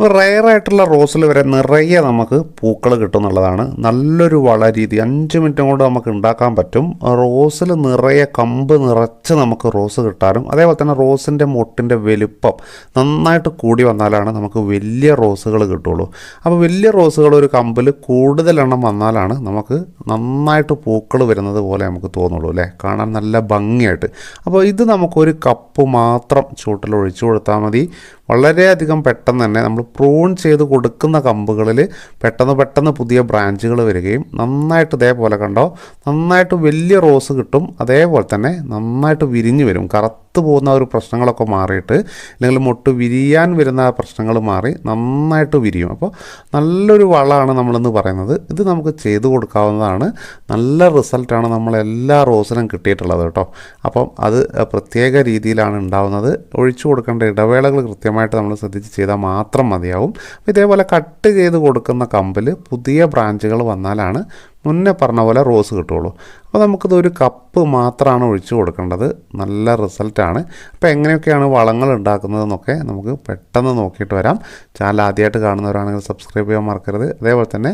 റയറായിട്ടുള്ള റോസിൽ വരെ നിറയെ നമുക്ക് പൂക്കൾ കിട്ടും എന്നുള്ളതാണ്. നല്ലൊരു വള രീതി. അഞ്ച് മിനിറ്റും കൊണ്ട് നമുക്ക് ഉണ്ടാക്കാൻ പറ്റും. റോസിൽ നിറയെ കമ്പ് നിറച്ച് നമുക്ക് റോസ് കിട്ടാനും അതേപോലെ തന്നെ റോസിന്റെ മുട്ടിന്റെ വലുപ്പം നന്നായിട്ട് കൂടി വന്നാലാണ് നമുക്ക് വലിയ റോസുകൾ കിട്ടുള്ളൂ. അപ്പോൾ വലിയ റോസുകൾ ഒരു കമ്പിൽ കൂടുതലെണ്ണം വന്നാലാണ് നമുക്ക് നന്നായിട്ട് പൂക്കൾ വരുന്നത് പോലെ നമുക്ക് തോന്നുള്ളൂ അല്ലേ? കാണാൻ നല്ല ഭംഗിയായിട്ട്. അപ്പോൾ ഇത് നമുക്കൊരു കപ്പ് മാത്രം ചൂട്ടിൽ ഒഴിച്ചു കൊടുത്താൽ മതി. വളരെയധികം പെട്ടെന്ന് തന്നെ നമ്മൾ പ്രൂൺ ചെയ്ത് കൊടുക്കുന്ന കമ്പുകളിൽ പെട്ടെന്ന് പെട്ടെന്ന് പുതിയ ബ്രാഞ്ചുകൾ വരികയും നന്നായിട്ട് ഇതേപോലെ കണ്ടോ? നന്നായിട്ട് വലിയ റോസ് കിട്ടും. അതേപോലെ തന്നെ നന്നായിട്ട് വിരിഞ്ഞ് വരും. കറുത്ത് പോകുന്ന ഒരു പ്രശ്നങ്ങളൊക്കെ മാറിയിട്ട് അല്ലെങ്കിൽ മുട്ട് വിരിയാൻ വരുന്ന പ്രശ്നങ്ങൾ മാറി നന്നായിട്ട് വിരിയും. അപ്പോൾ നല്ലൊരു വളമാണ് നമ്മളെന്ന് പറയുന്നത്. ഇത് നമുക്ക് ചെയ്തു കൊടുക്കാവുന്നതാണ്. നല്ല റിസൾട്ടാണ് നമ്മളെല്ലാ റോസിനും കിട്ടിയിട്ടുള്ളത് കേട്ടോ. അപ്പം അത് പ്രത്യേക രീതിയിലാണ് ഉണ്ടാവുന്നത്. ഒഴിച്ചു കൊടുക്കേണ്ട ഇടവേളകൾ കൃത്യമായിട്ട് നമ്മൾ ശ്രദ്ധിച്ച് ചെയ്താൽ മാത്രം മതിയാവും. ഇതേപോലെ കട്ട് ചെയ്ത് കൊടുക്കുന്ന കമ്പിൽ പുതിയ ബ്രാഞ്ചുകൾ വന്നാലാണ് മുന്നേ പറഞ്ഞ പോലെ റോസ് കിട്ടുള്ളൂ അപ്പോൾ നമുക്കിത് ഒരു കപ്പ് മാത്രമാണ് ഒഴിച്ചു കൊടുക്കേണ്ടത്. നല്ല റിസൾട്ടാണ് അപ്പോൾ എങ്ങനെയൊക്കെയാണ് വളങ്ങൾ ഉണ്ടാക്കുന്നതെന്നൊക്കെ നമുക്ക് പെട്ടെന്ന് നോക്കിയിട്ട് വരാം. ചാനൽ ആദ്യമായിട്ട് കാണുന്നവരാണെങ്കിൽ സബ്സ്ക്രൈബ് ചെയ്യാൻ മറക്കരുത്. അതേപോലെ തന്നെ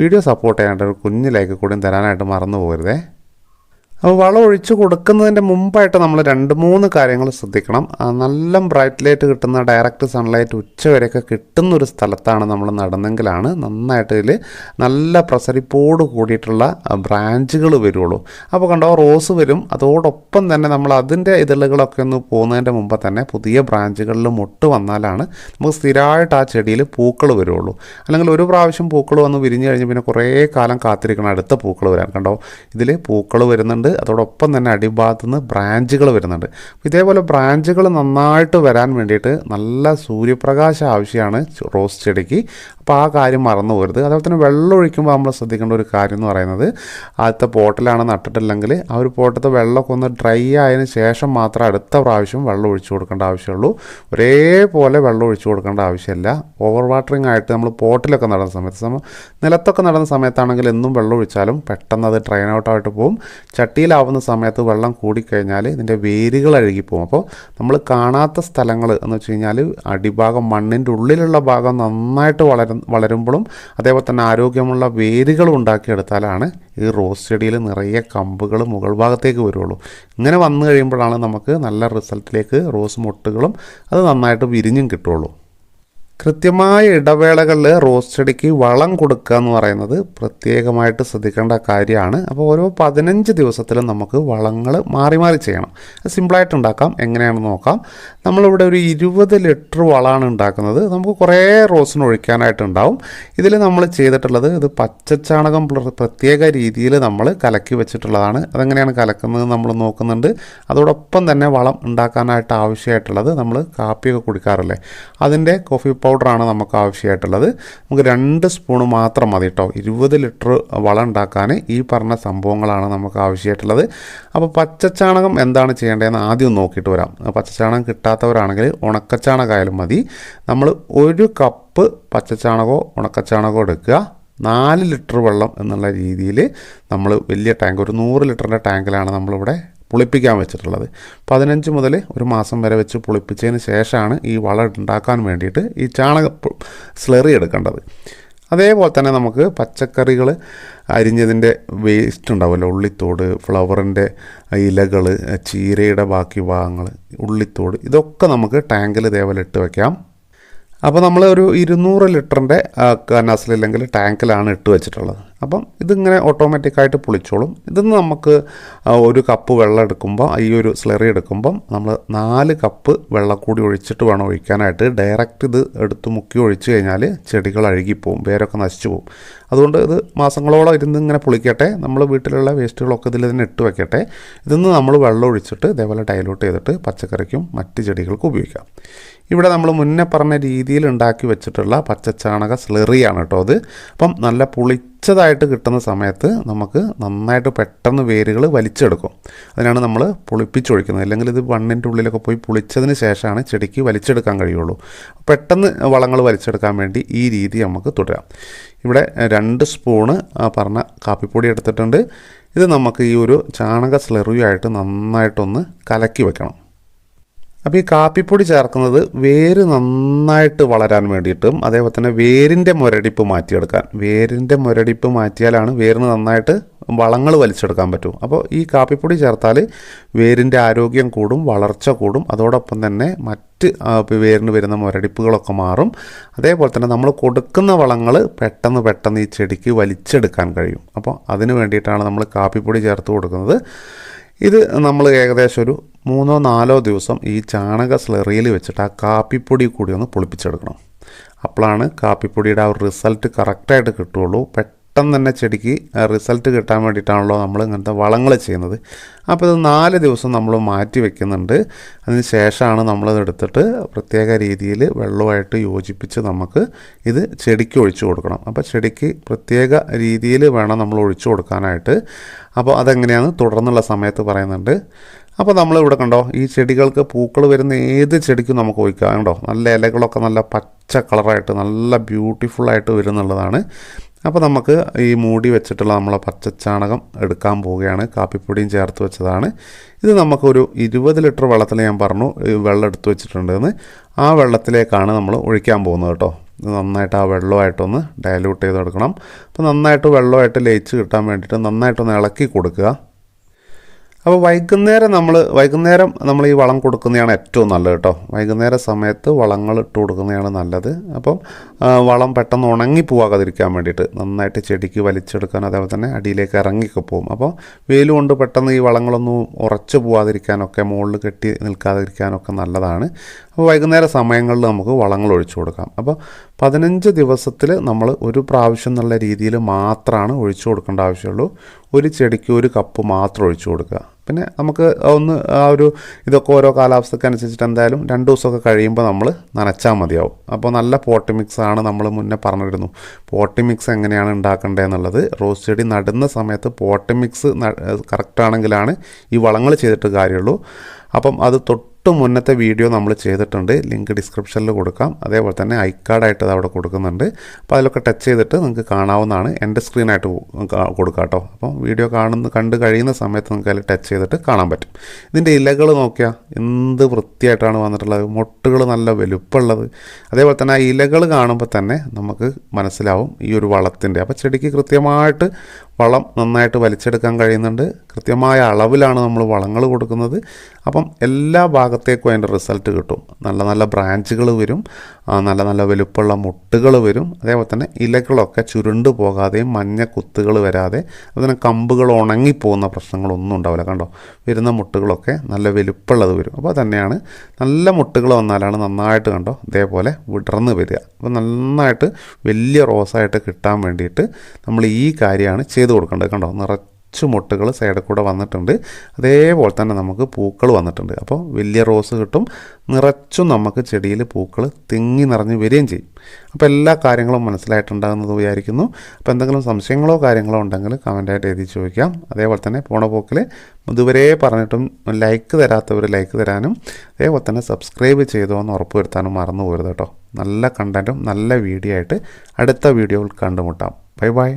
വീഡിയോ സപ്പോർട്ട് ചെയ്യാനായിട്ട് ഒരു കുഞ്ഞ് ലൈക്ക് കൂടിയും തരാനായിട്ട് മറന്നു പോകരുതേ. അപ്പോൾ വളം ഒഴിച്ച് കൊടുക്കുന്നതിന്റെ മുമ്പായിട്ട് നമ്മൾ രണ്ട് മൂന്ന് കാര്യങ്ങൾ ശ്രദ്ധിക്കണം. നല്ല ബ്രൈറ്റ് ലൈറ്റ് കിട്ടുന്ന ഡയറക്റ്റ് സൺലൈറ്റ് ഉച്ച വരെയൊക്കെ കിട്ടുന്ന ഒരു സ്ഥലത്താണ് നമ്മൾ നടന്നെങ്കിലാണ് നന്നായിട്ട് ഇതിൽ നല്ല പ്രസരിപ്പോട് കൂടിയിട്ടുള്ള ബ്രാഞ്ചുകൾ വരുള്ളൂ. അപ്പോൾ കണ്ടോ റോസ് വരും. അതോടൊപ്പം തന്നെ നമ്മൾ അതിന്റെ ഇതളുകളൊക്കെ ഒന്ന് പോകുന്നതിന്റെ മുമ്പ് തന്നെ പുതിയ ബ്രാഞ്ചുകളിൽ മുട്ട് വന്നാലാണ് നമുക്ക് സ്ഥിരമായിട്ട് ആ ചെടിയിൽ പൂക്കൾ വരുള്ളൂ. അല്ലെങ്കിൽ ഒരു പ്രാവശ്യം പൂക്കൾ വന്ന് വിരിഞ്ഞു കഴിഞ്ഞ് പിന്നെ കുറേ കാലം കാത്തിരിക്കണം അടുത്ത പൂക്കൾ വരാൻ. കണ്ടോ ഇതിൽ പൂക്കൾ വരുന്നുണ്ട്. അതോടൊപ്പം തന്നെ അടിഭാഗത്തു നിന്ന് ബ്രാഞ്ചുകൾ വരുന്നുണ്ട്. ഇതേപോലെ ബ്രാഞ്ചുകൾ നന്നായിട്ട് വരാൻ വേണ്ടിയിട്ട് നല്ല സൂര്യപ്രകാശം ആവശ്യമാണ് റോസ് ചെടിക്ക്. അപ്പോൾ ആ കാര്യം മറന്നു പോകരുത്. അതുപോലെ തന്നെ വെള്ളം ഒഴിക്കുമ്പോൾ നമ്മൾ ശ്രദ്ധിക്കേണ്ട ഒരു കാര്യം എന്ന് പറയുന്നത് ആദ്യത്തെ പോട്ടിലാണ് നട്ടിട്ടില്ലെങ്കിൽ ആ ഒരു പോട്ടത്തെ വെള്ളമൊക്കെ ഒന്ന് ഡ്രൈ ആയതിനു ശേഷം മാത്രം അടുത്ത പ്രാവശ്യം വെള്ളം ഒഴിച്ചു കൊടുക്കേണ്ട ആവശ്യമുള്ളൂ. ഒരേപോലെ വെള്ളം ഒഴിച്ചു കൊടുക്കേണ്ട ആവശ്യമില്ല. ഓവർ വാട്ടറിങ് ആയിട്ട് നമ്മൾ പോട്ടിലൊക്കെ നടന്ന സമയത്ത് സമ നിലത്തൊക്കെ നടന്ന സമയത്താണെങ്കിൽ എന്നും വെള്ളം ഒഴിച്ചാലും പെട്ടെന്ന് അത് ട്രെയിൻ ഔട്ടായിട്ട് പോകും. ചട്ടിയിലാവുന്ന സമയത്ത് വെള്ളം കൂടിക്കഴിഞ്ഞാൽ ഇതിന്റെ വേരുകൾ അഴുകിപ്പോകും അപ്പോൾ നമ്മൾ കാണാത്ത സ്ഥലങ്ങൾ എന്ന് വെച്ച് കഴിഞ്ഞാൽ അടിഭാഗം മണ്ണിന്റെ ഉള്ളിലുള്ള ഭാഗം നന്നായിട്ട് വളരും വളരുമ്പോഴും അതേപോലെ തന്നെ ആരോഗ്യമുള്ള വേരുകൾ ഉണ്ടാക്കിയെടുത്താലാണ് ഈ റോസ് ചെടിയിൽ നിറയെ കമ്പുകൾ മുകൾ ഭാഗത്തേക്ക് വരുള്ളൂ. ഇങ്ങനെ വന്നു കഴിയുമ്പോഴാണ് നമുക്ക് നല്ല റിസൾട്ടിലേക്ക് റോസ് മുട്ടുകളും അത് നന്നായിട്ട് വിരിഞ്ഞും കിട്ടുള്ളൂ. കൃത്യമായ ഇടവേളകളിൽ റോസ് ചെടിക്ക് വളം കൊടുക്കുക എന്ന് പറയുന്നത് പ്രത്യേകമായിട്ട് ശ്രദ്ധിക്കേണ്ട കാര്യമാണ്. അപ്പോൾ ഓരോ പതിനഞ്ച് ദിവസത്തിലും നമുക്ക് വളങ്ങൾ മാറി മാറി ചെയ്യണം. സിമ്പിളായിട്ട് ഉണ്ടാക്കാം. എങ്ങനെയാണെന്ന് നോക്കാം. നമ്മളിവിടെ ഒരു ഇരുപത് ലിറ്റർ വളമാണ് ഉണ്ടാക്കുന്നത്. നമുക്ക് കുറേ റോസിന് ഒഴിക്കാനായിട്ടുണ്ടാവും ഇതിൽ നമ്മൾ ചെയ്തിട്ടുള്ളത് ഇത് പച്ചച്ചാണകം പ്ര- പ്രത്യേക രീതിയിൽ നമ്മൾ കലക്കി വെച്ചിട്ടുള്ളതാണ്. അതെങ്ങനെയാണ് കലക്കുന്നത് നമ്മൾ നോക്കുന്നുണ്ട്. അതോടൊപ്പം തന്നെ വളം ഉണ്ടാക്കാനായിട്ട് ആവശ്യമായിട്ടുള്ളത് നമ്മൾ കാപ്പിയൊക്കെ കുടിക്കാറില്ലേ? അതിന്റെ കോഫി പൗഡറാണ് നമുക്ക് ആവശ്യമായിട്ടുള്ളത്. നമുക്ക് രണ്ട് സ്പൂൺ മാത്രം മതി കേട്ടോ ഇരുപത് ലിറ്റർ വളം ഉണ്ടാക്കാൻ ഈ പറഞ്ഞ സംഭവങ്ങളാണ് നമുക്ക് ആവശ്യമായിട്ടുള്ളത്. അപ്പോൾ പച്ചച്ചാണകം എന്താണ് ചെയ്യേണ്ടതെന്ന് ആദ്യം നോക്കിയിട്ട് വരാം. പച്ചച്ചാണകം കിട്ടാത്തവരാണെങ്കിൽ ഉണക്കച്ചാണകമായാലും മതി. നമ്മൾ ഒരു കപ്പ് പച്ചച്ചാണകമോ ഉണക്കച്ചാണകമോ എടുക്കുക. നാല് ലിറ്റർ വെള്ളം എന്നുള്ള രീതിയിൽ നമ്മൾ വലിയ ടാങ്ക് ഒരു നൂറ് ലിറ്ററിന്റെ ടാങ്കിലാണ് നമ്മളിവിടെ പുളിപ്പിക്കാൻ വെച്ചിട്ടുള്ളത്. പതിനഞ്ച് മുതൽ ഒരു മാസം വരെ വെച്ച് പുളിപ്പിച്ചതിന് ശേഷമാണ് ഈ വളം ഉണ്ടാക്കാൻ വേണ്ടിയിട്ട് ഈ ചാണക സ്ലെറി എടുക്കേണ്ടത്. അതേപോലെ തന്നെ നമുക്ക് പച്ചക്കറികൾ അരിഞ്ഞതിന്റെ വേസ്റ്റ് ഉണ്ടാവുമല്ലോ. ഉള്ളിത്തോട് ഫ്ലവറിന്റെ ഇലകൾ ചീരയുടെ ബാക്കി ഭാഗങ്ങൾ ഉള്ളിത്തോട് ഇതൊക്കെ നമുക്ക് ടാങ്കിൽ ഇതേപോലെ ഇട്ട് വയ്ക്കാം അപ്പോൾ നമ്മൾ ഒരു ഇരുന്നൂറ് ലിറ്ററിന്റെ കനാസിലില്ലെങ്കിൽ ടാങ്കിലാണ് ഇട്ട് വെച്ചിട്ടുള്ളത്. അപ്പം ഇതിങ്ങനെ ഓട്ടോമാറ്റിക്കായിട്ട് പുളിച്ചോളും. ഇതിന്ന് നമുക്ക് ഒരു കപ്പ് വെള്ളം എടുക്കുമ്പോൾ ഈ ഒരു സ്ലറി എടുക്കുമ്പം നമ്മൾ നാല് കപ്പ് വെള്ളം കൂടി ഒഴിച്ചിട്ട് വേണം ഒഴിക്കാനായിട്ട്. ഡയറക്റ്റ് ഇത് എടുത്ത് മുക്കി ഒഴിച്ചു കഴിഞ്ഞാൽ ചെടികൾ അഴുകിപ്പോവും വേരൊക്കെ നശിച്ചു പോകും അതുകൊണ്ട് ഇത് മാസങ്ങളോളം ഇരുന്ന് ഇങ്ങനെ പൊളിക്കട്ടെ. നമ്മൾ വീട്ടിലുള്ള വേസ്റ്റുകളൊക്കെ ഇതിൽ തന്നെ ഇട്ട് വെക്കട്ടെ. ഇതിന്ന് നമ്മൾ വെള്ളം ഒഴിച്ചിട്ട് ഇതേപോലെ ഡൈലൂട്ട് ചെയ്തിട്ട് പച്ചക്കറിക്കും മറ്റ് ചെടികൾക്കും ഉപയോഗിക്കാം. ഇവിടെ നമ്മൾ മുന്നേ പറഞ്ഞ രീതിയിൽ ഉണ്ടാക്കി വെച്ചിട്ടുള്ള പച്ചച്ചാണക സ്ലെറിയാണ് കേട്ടോ അത്. അപ്പം നല്ല പുളിച്ചതായിട്ട് കിട്ടുന്ന സമയത്ത് നമുക്ക് നന്നായിട്ട് പെട്ടെന്ന് വേരുകൾ വലിച്ചെടുക്കും. അതിനാണ് നമ്മൾ പുളിപ്പിച്ചൊഴിക്കുന്നത്. അല്ലെങ്കിൽ ഇത് മണ്ണിന്റെ ഉള്ളിലൊക്കെ പോയി പുളിച്ചതിന് ശേഷമാണ് ചെടിക്ക് വലിച്ചെടുക്കാൻ കഴിയുള്ളൂ. പെട്ടെന്ന് വളങ്ങൾ വലിച്ചെടുക്കാൻ വേണ്ടി ഈ രീതി നമുക്ക് തുടരാം. ഇവിടെ രണ്ട് സ്പൂണ് പറഞ്ഞ കാപ്പിപ്പൊടി എടുത്തിട്ടുണ്ട്. ഇത് നമുക്ക് ഈ ഒരു ചാണക സ്ലെറിയായിട്ട് നന്നായിട്ടൊന്ന് കലക്കി വെക്കണം. അപ്പോൾ ഈ കാപ്പിപ്പൊടി ചേർക്കുന്നത് വേര് നന്നായിട്ട് വളരാൻ വേണ്ടിയിട്ടും അതേപോലെ തന്നെ വേരിന്റെ മുരടിപ്പ് മാറ്റിയെടുക്കാൻ. വേരിന്റെ മുരടിപ്പ് മാറ്റിയാലാണ് വേരിന് നന്നായിട്ട് വളങ്ങൾ വലിച്ചെടുക്കാൻ പറ്റും. അപ്പോൾ ഈ കാപ്പിപ്പൊടി ചേർത്താൽ വേരിന്റെ ആരോഗ്യം കൂടും വളർച്ച കൂടും. അതോടൊപ്പം തന്നെ മറ്റ് വേരിന് വരുന്ന മുരടിപ്പുകളൊക്കെ മാറും. അതേപോലെ തന്നെ നമ്മൾ കൊടുക്കുന്ന വളങ്ങൾ പെട്ടെന്ന് പെട്ടെന്ന് ഈ ചെടിക്ക് വലിച്ചെടുക്കാൻ കഴിയും. അപ്പോൾ അതിന് വേണ്ടിയിട്ടാണ് നമ്മൾ കാപ്പിപ്പൊടി ചേർത്ത് കൊടുക്കുന്നത്. ഇത് നമ്മൾ ഏകദേശം ഒരു മൂന്നോ നാലോ ദിവസം ഈ ചാണക സ്ലെറിയിൽ വെച്ചിട്ട് ആ കാപ്പിപ്പൊടി കൂടി ഒന്ന് പൊളിപ്പിച്ചെടുക്കണം. അപ്പോഴാണ് കാപ്പിപ്പൊടിയുടെ ആ ഒരു റിസൾട്ട് കറക്റ്റായിട്ട് കിട്ടുള്ളൂ പെട്ടെന്ന് തന്നെ ചെടിക്ക് റിസൾട്ട് കിട്ടാൻ വേണ്ടിയിട്ടാണല്ലോ നമ്മൾ ഇങ്ങനത്തെ വളങ്ങൾ ചെയ്യുന്നത്. അപ്പോൾ ഇത് നാല് ദിവസം നമ്മൾ മാറ്റി വെക്കുന്നുണ്ട്. അതിന് ശേഷമാണ് നമ്മളത് എടുത്തിട്ട് പ്രത്യേക രീതിയിൽ വെള്ളമായിട്ട് യോജിപ്പിച്ച് നമുക്ക് ഇത് ചെടിക്ക് ഒഴിച്ചു കൊടുക്കണം. അപ്പോൾ ചെടിക്ക് പ്രത്യേക രീതിയിൽ വേണം നമ്മൾ ഒഴിച്ചു കൊടുക്കാനായിട്ട്. അപ്പോൾ അതെങ്ങനെയാണ് തുടർന്നുള്ള സമയത്ത് പറയുന്നുണ്ട്. അപ്പോൾ നമ്മൾ ഇവിടെ കണ്ടോ ഈ ചെടികൾക്ക് പൂക്കൾ വരുന്ന ഏത് ചെടിക്കും നമുക്ക് ഒഴിക്കാം. കണ്ടോ നല്ല ഇലകളൊക്കെ നല്ല പച്ച കളറായിട്ട് നല്ല ബ്യൂട്ടിഫുള്ളായിട്ട് വരുന്നുള്ളതാണ്. അപ്പോൾ നമുക്ക് ഈ മൂടി വെച്ചിട്ടുള്ള നമ്മളെ പച്ചച്ചാണകം എടുക്കാൻ പോവുകയാണ്. കാപ്പിപ്പൊടിയും ചേർത്ത് വെച്ചതാണ്. ഇത് നമുക്കൊരു ഇരുപത് ലിറ്റർ വെള്ളത്തിൽ ഞാൻ പറഞ്ഞു വെള്ളം എടുത്തു വെച്ചിട്ടുണ്ടെന്ന്. ആ വെള്ളത്തിലേക്കാണ് നമ്മൾ ഒഴിക്കാൻ പോകുന്നത് കേട്ടോ. നന്നായിട്ട് ആ വെള്ളമായിട്ടൊന്ന് ഡയലൂട്ട് ചെയ്തെടുക്കണം. അപ്പോൾ നന്നായിട്ട് വെള്ളമായിട്ട് ലയിച്ച് കിട്ടാൻ വേണ്ടിയിട്ട് നന്നായിട്ടൊന്ന് ഇളക്കി കൊടുക്കുക. അപ്പോൾ വൈകുന്നേരം നമ്മൾ വൈകുന്നേരം നമ്മൾ ഈ വളം കൊടുക്കുന്നതാണ് ഏറ്റവും നല്ലത് കേട്ടോ. വൈകുന്നേര സമയത്ത് വളങ്ങൾ ഇട്ട് കൊടുക്കുന്നതാണ് നല്ലത്. അപ്പം വളം പെട്ടെന്ന് ഉണങ്ങി പോകാതിരിക്കാൻ വേണ്ടിയിട്ട് നന്നായിട്ട് ചെടിക്ക് വലിച്ചെടുക്കാൻ അതേപോലെ തന്നെ അടിയിലേക്ക് ഇറങ്ങിയൊക്കെ പോകും. അപ്പോൾ വെയിൽ കൊണ്ട് പെട്ടെന്ന് ഈ വളങ്ങളൊന്നും ഉറച്ചു പോകാതിരിക്കാനൊക്കെ മുകളിൽ കെട്ടി നിൽക്കാതിരിക്കാനൊക്കെ നല്ലതാണ്. അപ്പോൾ വൈകുന്നേര സമയങ്ങളിൽ നമുക്ക് വളങ്ങൾ ഒഴിച്ചു കൊടുക്കാം. അപ്പോൾ പതിനഞ്ച് ദിവസത്തിൽ നമ്മൾ ഒരു പ്രാവശ്യം എന്നുള്ള രീതിയിൽ മാത്രമാണ് ഒഴിച്ചു കൊടുക്കേണ്ട ആവശ്യമുള്ളൂ. ഒരു ചെടിക്ക് ഒരു കപ്പ് മാത്രം ഒഴിച്ചു കൊടുക്കുക. പിന്നെ നമുക്ക് ഒന്ന് ആ ഒരു ഇതൊക്കെ ഓരോ കാലാവസ്ഥയ്ക്ക് അനുസരിച്ചിട്ട് എന്തായാലും രണ്ട് ദിവസമൊക്കെ കഴിയുമ്പോൾ നമ്മൾ നനച്ചാൽ മതിയാവും. അപ്പോൾ നല്ല പോട്ടി മിക്സ് ആണ് നമ്മൾ മുന്നേ പറഞ്ഞിരുന്നു. പോട്ടി മിക്സ് എങ്ങനെയാണ് ഉണ്ടാക്കേണ്ടതെന്നുള്ളത് റോസ് ചെടി നടുന്ന സമയത്ത് പോട്ടി മിക്സ് കറക്റ്റ് ആണെങ്കിലാണ് ഈ വളങ്ങൾ ചെയ്തിട്ട് കാര്യമുള്ളൂ. അപ്പം അത് തൊട്ട് മുന്നത്തെ വീഡിയോ നമ്മൾ ചെയ്തിട്ടുണ്ട്. ലിങ്ക് ഡിസ്ക്രിപ്ഷനിൽ കൊടുക്കാം. അതേപോലെ തന്നെ ഐ കാർഡായിട്ട് അത് അവിടെ കൊടുക്കുന്നുണ്ട്. അപ്പോൾ അതിലൊക്കെ ടച്ച് ചെയ്തിട്ട് നിങ്ങൾക്ക് കാണാവുന്നതാണ്. എന്റെ സ്ക്രീനായിട്ട് കൊടുക്കാം കേട്ടോ. അപ്പം വീഡിയോ കാണുന്ന കണ്ട് കഴിയുന്ന സമയത്ത് നിങ്ങൾക്ക് അതിൽ ടച്ച് ചെയ്തിട്ട് കാണാൻ പറ്റും. ഇതിന്റെ ഇലകൾ നോക്കിയാൽ എന്ത് വൃത്തിയായിട്ടാണ് വന്നിട്ടുള്ളത്. മുട്ടുകൾ നല്ല വലുപ്പമുള്ളത്. അതേപോലെ തന്നെ ആ ഇലകൾ കാണുമ്പോൾ തന്നെ നമുക്ക് മനസ്സിലാവും ഈ ഒരു വളത്തിന്റെ. അപ്പോൾ ചെടിക്ക് കൃത്യമായിട്ട് വളം നന്നായിട്ട് വലിച്ചെടുക്കാൻ കഴിയുന്നുണ്ട്. കൃത്യമായ അളവിലാണ് നമ്മൾ വളങ്ങൾ കൊടുക്കുന്നത്. അപ്പം എല്ലാ ഭാഗത്തേക്കും അതിന്റെ റിസൾട്ട് കിട്ടും. നല്ല നല്ല ബ്രാഞ്ചുകൾ വരും. നല്ല നല്ല വലുപ്പമുള്ള മുട്ടുകൾ വരും. അതേപോലെ തന്നെ ഇലകളൊക്കെ ചുരുണ്ട് പോകാതെയും മഞ്ഞ കുത്തുകൾ വരാതെ അതുപോലെ തന്നെ കമ്പുകൾ ഉണങ്ങിപ്പോകുന്ന പ്രശ്നങ്ങളൊന്നും ഉണ്ടാവില്ല. കണ്ടോ? വരുന്ന മുട്ടുകളൊക്കെ നല്ല വലുപ്പമുള്ളത് വരും. അപ്പോൾ തന്നെയാണ് നല്ല മുട്ടുകൾ വന്നാലാണ് നന്നായിട്ട് കണ്ടോ? ഇതേപോലെ വിടർന്ന് വരിക. അപ്പോൾ നന്നായിട്ട് വലിയ റോസായിട്ട് കിട്ടാൻ വേണ്ടിയിട്ട് നമ്മൾ ഈ കാര്യമാണ് ചെയ്തു കൊടുക്കേണ്ടത്. കണ്ടോ? നിറച്ച് മുട്ടുകൾ സൈഡിൽ കൂടെ വന്നിട്ടുണ്ട്. അതേപോലെ തന്നെ നമുക്ക് പൂക്കൾ വന്നിട്ടുണ്ട്. അപ്പോൾ വലിയ റോസ് കിട്ടും. നിറച്ചും നമുക്ക് ചെടിയിൽ പൂക്കൾ തിങ്ങി നിറഞ്ഞ് വരികയും ചെയ്യും. അപ്പോൾ എല്ലാ കാര്യങ്ങളും മനസ്സിലായിട്ടുണ്ടാകുന്നത് വിചാരിക്കുന്നു. അപ്പോൾ എന്തെങ്കിലും സംശയങ്ങളോ കാര്യങ്ങളോ ഉണ്ടെങ്കിൽ കമന്റായിട്ട് എഴുതി ചോദിക്കാം. അതേപോലെ തന്നെ പോണ പോക്കിൽ ഇതുവരെ പറഞ്ഞിട്ടും ലൈക്ക് തരാത്തവർ ലൈക്ക് തരാനും. അതേപോലെ തന്നെ സബ്സ്ക്രൈബ് ചെയ്തോ എന്ന് ഉറപ്പ് വരുത്താനും മറന്നു പോരുത് കേട്ടോ. നല്ല കണ്ടന്റും നല്ല വീഡിയോ ആയിട്ട് അടുത്ത വീഡിയോയിൽ കണ്ടുമുട്ടാം. Bye bye